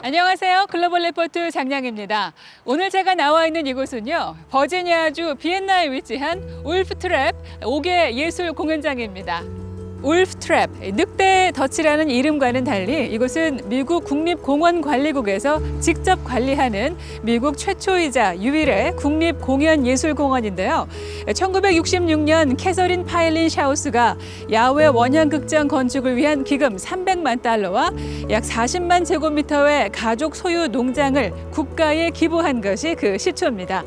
안녕하세요. 글로벌 레포트 장량입니다. 오늘 제가 나와 있는 이곳은요. 버지니아주 비엔나에 위치한 울프트랩 5개 예술 공연장입니다. 울프트랩, 늑대 덫이라는 이름과는 달리 이곳은 미국 국립공원관리국에서 직접 관리하는 미국 최초이자 유일의 국립공연예술공원인데요. 1966년 캐서린 파일린 샤우스가 야외 원형극장 건축을 위한 기금 300만 달러와 약 40만 제곱미터의 가족 소유 농장을 국가에 기부한 것이 그 시초입니다.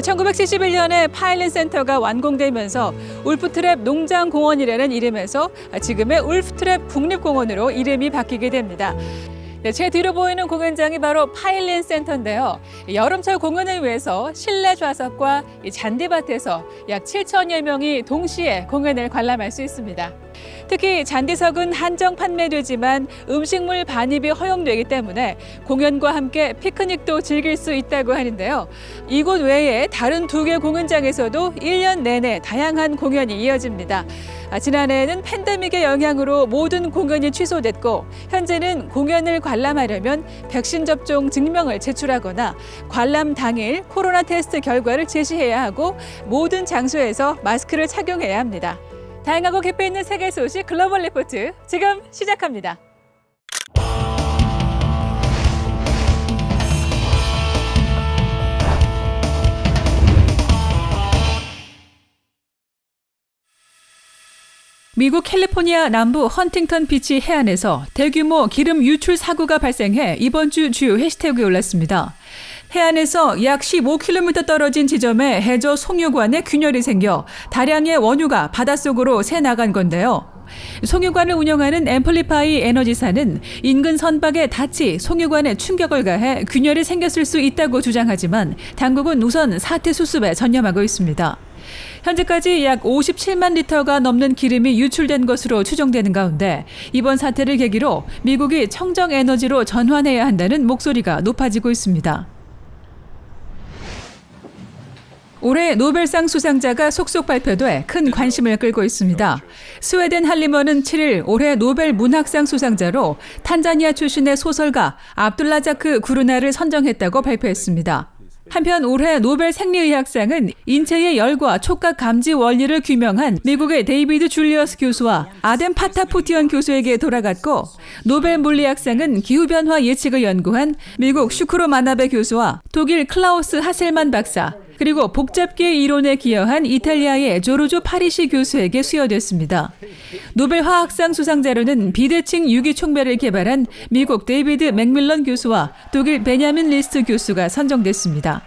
1971년에 파일린 센터가 완공되면서 울프트랩 농장공원이라는 이름에서 지금의 울프트랩 국립공원으로 이름이 바뀌게 됩니다. 네, 제 뒤로 보이는 공연장이 바로 파일린 센터인데요. 여름철 공연을 위해서 실내 좌석과 이 잔디밭에서 약 7천여 명이 동시에 공연을 관람할 수 있습니다. 특히 잔디석은 한정 판매되지만 음식물 반입이 허용되기 때문에 공연과 함께 피크닉도 즐길 수 있다고 하는데요. 이곳 외에 다른 두 개 공연장에서도 1년 내내 다양한 공연이 이어집니다. 아, 지난해에는 팬데믹의 영향으로 모든 공연이 취소됐고 현재는 공연을 관람하려면 백신 접종 증명을 제출하거나 관람 당일 코로나 테스트 결과를 제시해야 하고 모든 장소에서 마스크를 착용해야 합니다. 다양하고 깊이 있는 세계 소식 글로벌 리포트 지금 시작합니다. 미국 캘리포니아 남부 헌팅턴 비치 해안에서 대규모 기름 유출 사고가 발생해 이번 주 주요 해시태그에 올랐습니다. 해안에서 약 15km 떨어진 지점에 해저 송유관에 균열이 생겨 다량의 원유가 바닷속으로 새 나간 건데요. 송유관을 운영하는 앰플리파이 에너지사는 인근 선박에 닿지 송유관에 충격을 가해 균열이 생겼을 수 있다고 주장하지만 당국은 우선 사태 수습에 전념하고 있습니다. 현재까지 약 57만 리터가 넘는 기름이 유출된 것으로 추정되는 가운데 이번 사태를 계기로 미국이 청정 에너지로 전환해야 한다는 목소리가 높아지고 있습니다. 올해 노벨상 수상자가 속속 발표돼 큰 관심을 끌고 있습니다. 스웨덴 할리먼은 7일 올해 노벨 문학상 수상자로 탄자니아 출신의 소설가 압둘라자크 구르나를 선정했다고 발표했습니다. 한편 올해 노벨 생리의학상은 인체의 열과 촉각 감지 원리를 규명한 미국의 데이비드 줄리어스 교수와 아덴 파타포티언 교수에게 돌아갔고 노벨 물리학상은 기후변화 예측을 연구한 미국 슈크로 마나베 교수와 독일 클라우스 하셀만 박사 그리고 복잡계 이론에 기여한 이탈리아의 조르조 파리시 교수에게 수여됐습니다. 노벨 화학상 수상자로는 비대칭 유기 촉매를 개발한 미국 데이비드 맥밀런 교수와 독일 베냐민 리스트 교수가 선정됐습니다.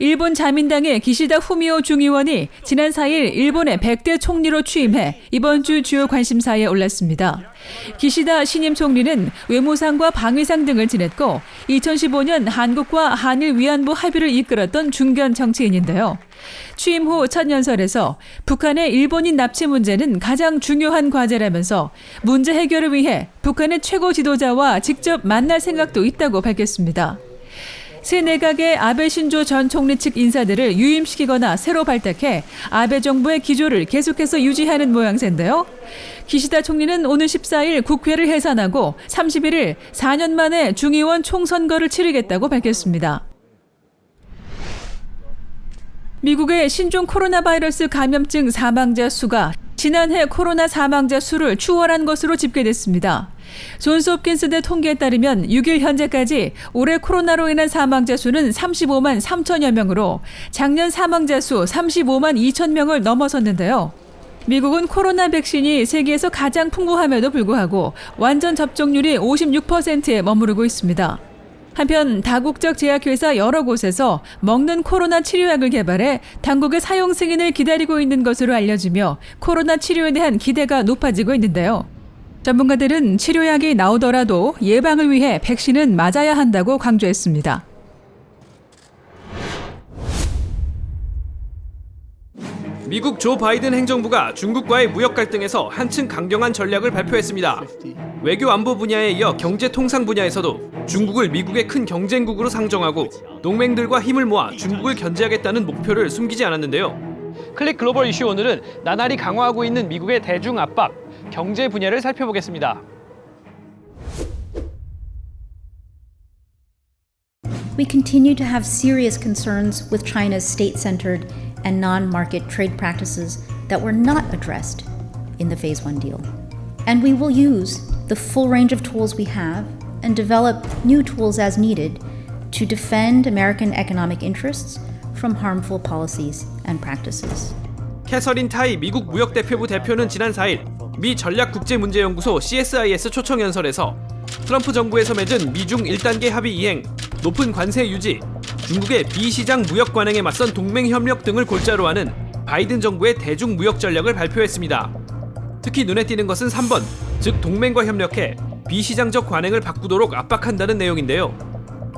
일본 자민당의 기시다 후미오 중의원이 지난 4일 일본의 100대 총리로 취임해 이번 주 주요 관심사에 올랐습니다. 기시다 신임 총리는 외무상과 방위상 등을 지냈고 2015년 한국과 한일 위안부 합의를 이끌었던 중견 정치인인데요. 취임 후 첫 연설에서 북한의 일본인 납치 문제는 가장 중요한 과제라면서 문제 해결을 위해 북한의 최고 지도자와 직접 만날 생각도 있다고 밝혔습니다. 새 내각의 아베 신조 전 총리 측 인사들을 유임시키거나 새로 발탁해 아베 정부의 기조를 계속해서 유지하는 모양새인데요. 기시다 총리는 오늘 14일 국회를 해산하고 31일 4년 만에 중의원 총선거를 치르겠다고 밝혔습니다. 미국의 신종 코로나 바이러스 감염증 사망자 수가 지난해 코로나 사망자 수를 추월한 것으로 집계됐습니다. 존스 홉킨스 대 통계에 따르면 6일 현재까지 올해 코로나로 인한 사망자 수는 35만 3천여 명으로 작년 사망자 수 35만 2천 명을 넘어섰는데요. 미국은 코로나 백신이 세계에서 가장 풍부함에도 불구하고 완전 접종률이 56%에 머무르고 있습니다. 한편 다국적 제약회사 여러 곳에서 먹는 코로나 치료약을 개발해 당국의 사용 승인을 기다리고 있는 것으로 알려지며 코로나 치료에 대한 기대가 높아지고 있는데요. 전문가들은 치료약이 나오더라도 예방을 위해 백신은 맞아야 한다고 강조했습니다. 미국 조 바이든 행정부가 중국과의 무역 갈등에서 한층 강경한 전략을 발표했습니다. 외교 안보 분야에 이어 경제 통상 분야에서도 중국을 미국의 큰 경쟁국으로 상정하고 동맹들과 힘을 모아 중국을 견제하겠다는 목표를 숨기지 않았는데요. 클릭 글로벌 이슈 오늘은 나날이 강화하고 있는 미국의 대중 압박, We continue to have serious concerns with China's state-centered and non-market trade practices that were not addressed in the Phase 1 deal. And we will use the full range of tools we have and develop new tools as needed to defend American economic interests from harmful policies and practices. 캐서린 타이 미국 무역대표부 대표는 지난 4일 미 전략국제문제연구소 CSIS 초청 연설에서 트럼프 정부에서 맺은 미중 1단계 합의 이행, 높은 관세 유지, 중국의 비시장 무역 관행에 맞선 동맹 협력 등을 골자로 하는 바이든 정부의 대중 무역 전략을 발표했습니다. 특히 눈에 띄는 것은 3번, 즉 동맹과 협력해 비시장적 관행을 바꾸도록 압박한다는 내용인데요.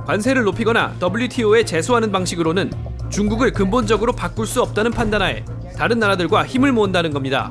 관세를 높이거나 WTO에 제소하는 방식으로는 중국을 근본적으로 바꿀 수 없다는 판단하에 다른 나라들과 힘을 모은다는 겁니다.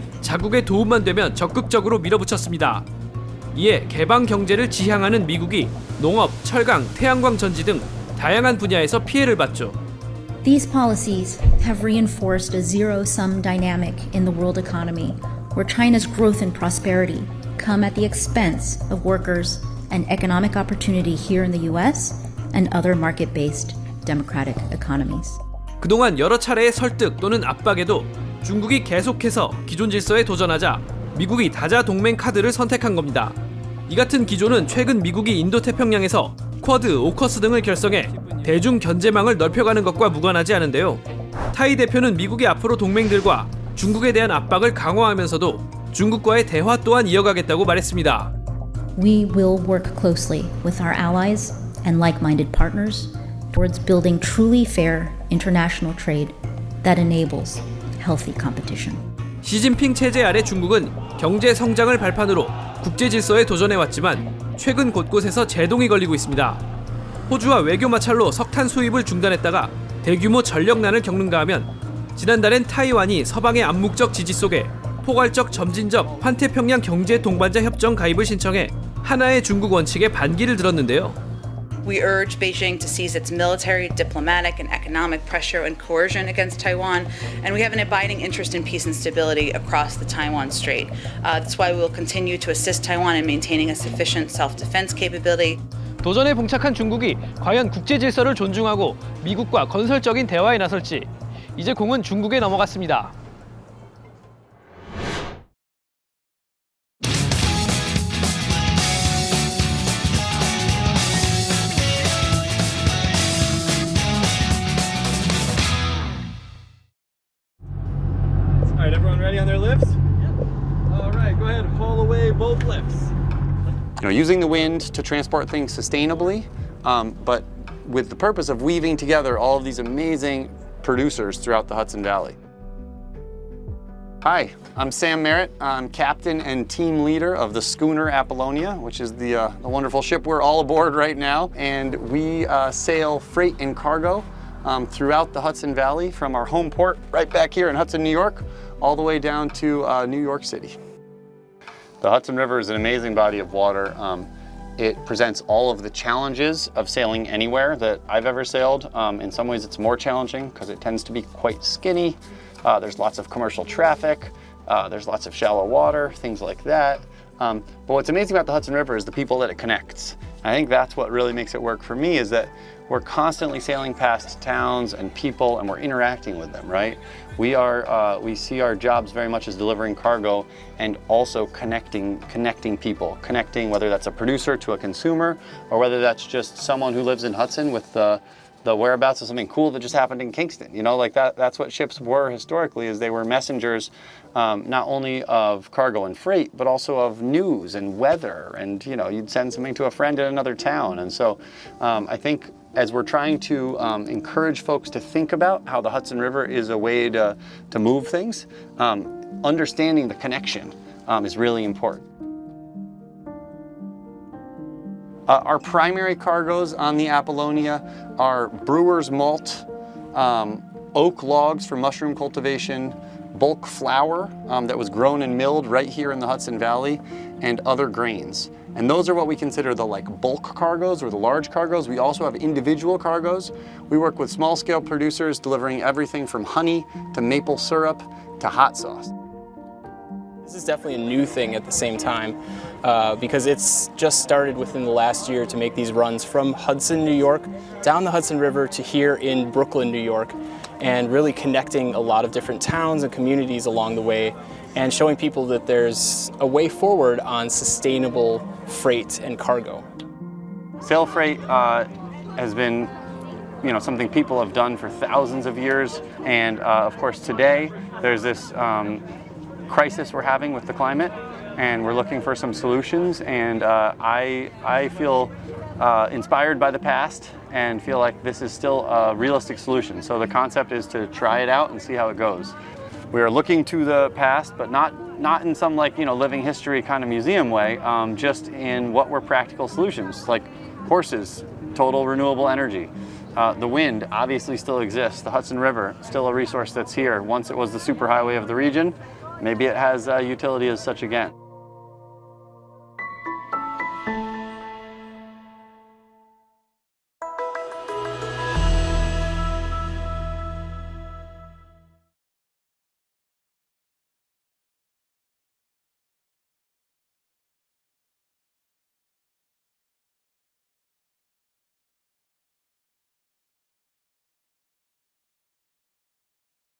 자국의 도움만 되면 적극적으로 밀어붙였습니다. 이에 개방 경제를 지향하는 미국이 농업, 철강, 태양광 전지 등 다양한 분야에서 피해를 봤죠. These policies have reinforced a zero sum dynamic in the world economy, where China's growth and prosperity come at the expense of workers and economic opportunity here in the US and other market based democratic economies. 그동안 여러 차례의 설득 또는 압박에도 중국이 계속해서 기존 질서에 도전하자 미국이 다자 동맹 카드를 선택한 겁니다. 이 같은 기조는 최근 미국이 인도 태평양에서 쿼드, 오커스 등을 결성해 대중 견제망을 넓혀가는 것과 무관하지 않은데요. 타이 대표는 미국이 앞으로 동맹들과 중국에 대한 압박을 강화하면서도 중국과의 대화 또한 이어가겠다고 말했습니다. We will work closely with our allies and like minded partners towards building truly fair international trade that enables healthy competition. 시진핑 체제 아래 중국은 경제 성장을 발판으로 국제 질서에 도전해 왔지만 최근 곳곳에서 제동이 걸리고 있습니다. 호주와 외교 마찰로 석탄 수입을 중단했다가 대규모 전력난을 겪는가 하면 지난달엔 타이완이 서방의 암묵적 지지 속에 포괄적 점진적 환태평양 경제 동반자 협정 가입을 신청해 하나의 중국 원칙에 반기를 들었는데요. We urge Beijing to cease its military, diplomatic, and economic pressure and coercion against Taiwan, and we have an abiding interest in peace and stability across the Taiwan Strait. Uh, that's why we will continue to assist Taiwan in maintaining a sufficient self defense capability. 도전에 봉착한 중국이 과연 국제 질서를 존중하고 미국과 건설적인 대화에 나설지 이제 공은 중국에 넘어갔습니다. Using the wind to transport things sustainably, um, but with the purpose of weaving together all of these amazing producers throughout the Hudson Valley. Hi, I'm Sam Merritt. I'm captain and team leader of the schooner Apollonia, which is the, uh, the wonderful ship we're all aboard right now. And we uh, sail freight and cargo um, throughout the Hudson Valley from our home port right back here in Hudson, New York, all the way down to uh, New York City. The Hudson River is an amazing body of water. Um, it presents all of the challenges of sailing anywhere that I've ever sailed. Um, in some ways, it's more challenging because it tends to be quite skinny. Uh, there's lots of commercial traffic. Uh, there's lots of shallow water, things like that. Um, but what's amazing about the Hudson River is the people that it connects. I think that's what really makes it work for me is that we're constantly sailing past towns and people and we're interacting with them, right? We are uh, we see our jobs very much as delivering cargo and also connecting connecting people, connecting whether that's a producer to a consumer or whether that's just someone who lives in Hudson with the the whereabouts of something cool that just happened in Kingston. You know, like that that's what ships were historically is they were messengers um, not only of cargo and freight, but also of news and weather. And, you know, you'd send something to a friend in another town. And so um, I think as we're trying to um, encourage folks to think about how the Hudson River is a way to, to move things, um, understanding the connection um, is really important. Uh, our primary cargoes on the Apollonia are brewer's malt, um, oak logs for mushroom cultivation, bulk flour um, that was grown and milled right here in the Hudson Valley, and other grains. And those are what we consider the like bulk cargoes or the large cargoes. We also have individual cargoes. We work with small scale producers delivering everything from honey to maple syrup to hot sauce. This is definitely a new thing at the same time uh, because it's just started within the last year to make these runs from Hudson, New York, down the Hudson River to here in Brooklyn, New York, and really connecting a lot of different towns and communities along the way and showing people that there's a way forward on sustainable freight and cargo. Sail freight uh, has been, you know, something people have done for thousands of years, and uh, of course today there's this um, crisis we're having with the climate, and we're looking for some solutions. And uh, I I feel uh, inspired by the past and feel like this is still a realistic solution. So the concept is to try it out and see how it goes. We are looking to the past, but not not in some like you know living history kind of museum way. Um, just in what were practical solutions, like horses, total renewable energy. Uh, the wind obviously still exists. The Hudson River, still a resource that's here. Once it was the superhighway of the region, maybe it has uh, utility as such again.